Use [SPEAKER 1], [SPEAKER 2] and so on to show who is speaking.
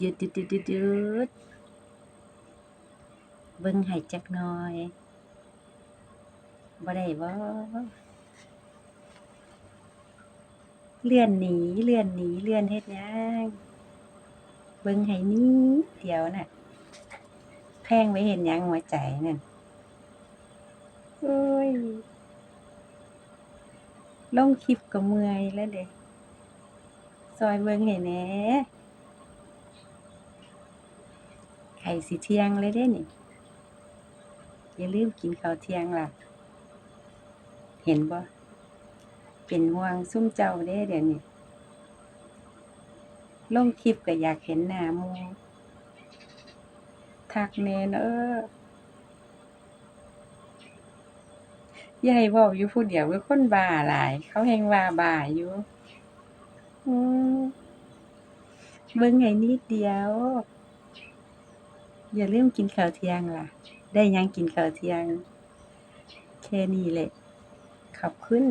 [SPEAKER 1] ยุดยุดยุดหยุดหยุดเบิ่งให้จักหน่อยบ่ได้บ่เลื่อนหนีเลื่อนหนีเลื่อนเฮ็ดยังเบิ่งให้นิดเดียวน่ะแพงไว้เฮ็ดหยังหัวใจนั่นโอ้ยลงคลิปก็เมื่อยแล้วเดะซอยเบิ่งให้แหน่ ไข่สิเที่ยงเลยเด้นี่ อย่าลืมกินข้าวเที่ยงล่ะ เห็นบ่เป็นห่วงซุ่มเจ้าเด้เดี๋ยวนี้ลงคลิปก็อยากเห็นหน้ามูทักแหน่เด้ออยาให้เว้าอยู่ผู้เดียวคือคนบ้าหลาย เขาแฮ่งว่าบ้าอยู่เบิ่งให้นิดเดียว อย่าลืมกินข้าวเที่ยงล่ะ ได้ยังกินข้าวเที่ยง แค่นี้แหละ ขอบคุณ